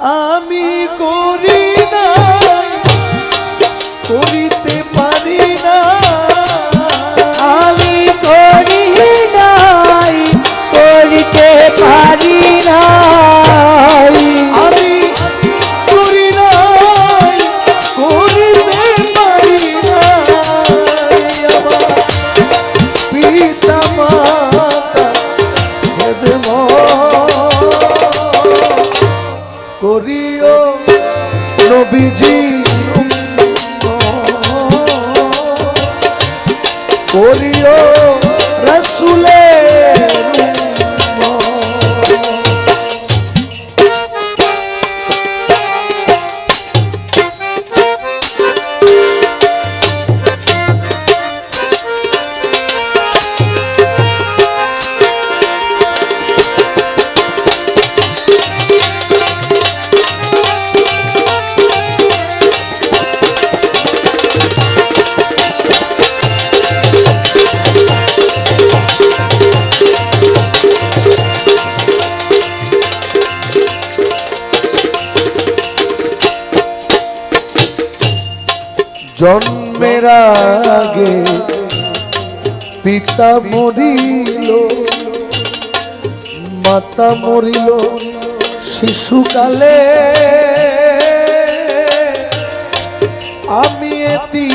আমি করি জন্মের আগে পিতা মরিল মাতা মরিল শিশুকালে। আমি এটি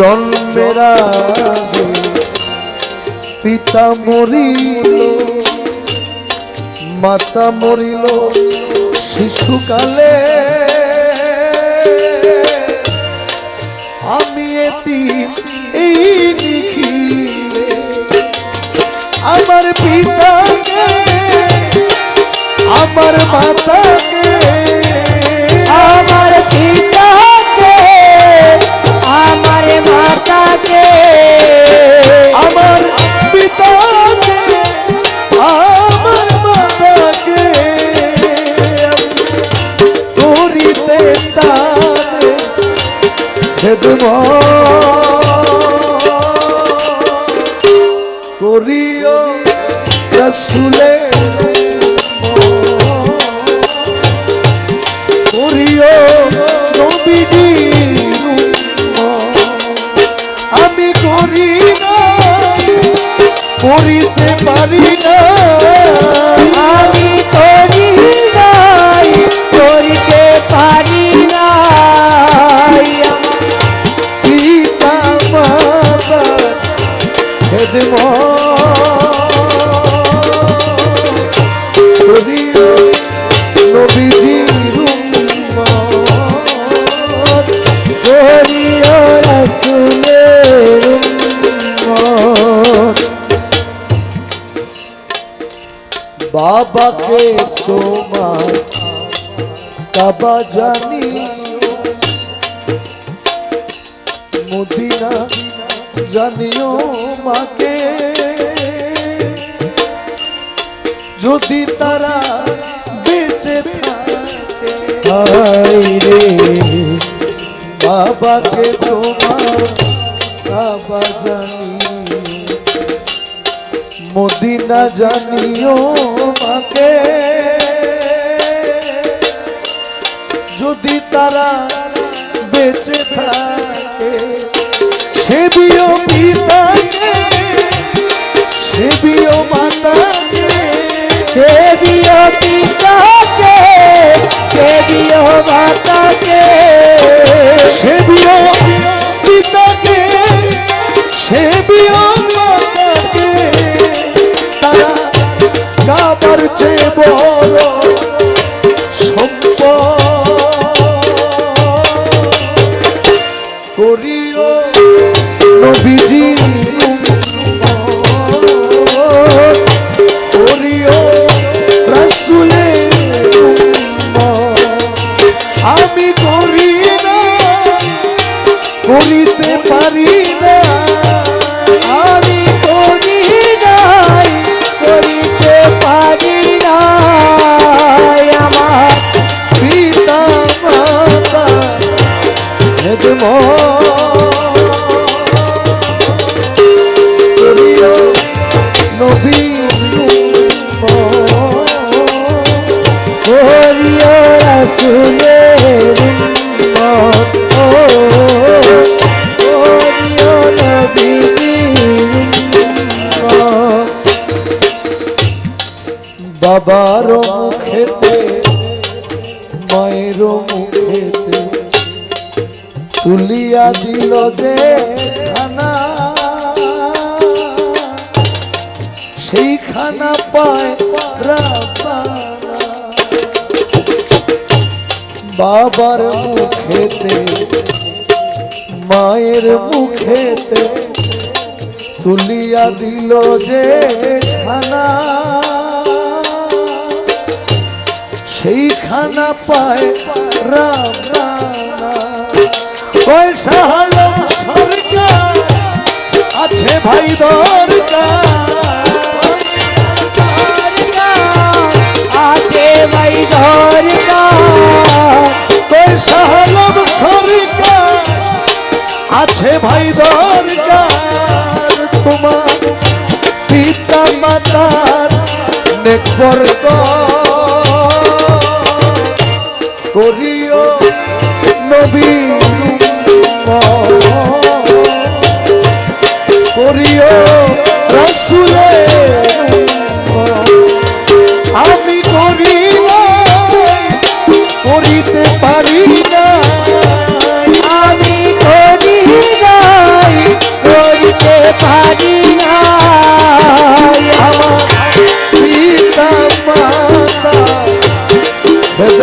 জন্মের আগে পিতা মরিল, মাতা মরিল শিশুকালে। আমি এটি এই নিখিলে, আমার পিতাকে, আমার মাতাকে হেদম করিও রসুলে করিও উম্মত। আমি করি না করিতে পারি না বাবাকে তোমার কাবা জানি। মদিনা জানিও মাকে। যদি তারা বেঁচে হায়রে বাবাকে তোমার কাবা জানি। মদিনা জানিও মাকে যদি তারা বেঁচে থাকে সেবিও পিতাকে সেবিও মাতাকে সেবিও পিতাকে সেবিও মাতাকে সেবিও কাবার চেয়ে বড়। বাবার মুখেতে মায়ের মুখেতে তুলিয়া দিল যে বাবার মুখেতে, মায়ের মুখেতে তুলিয়া দিল যে খানা সেই খানা পায় রাম। পয়সা হলো সরকার, আছে ভাই দরকার আছে ভাই দরকার তোমার পিতা মাতার নেকবর্গ করিও নবী করিও রসুলে আমি করি করিতে পারি না।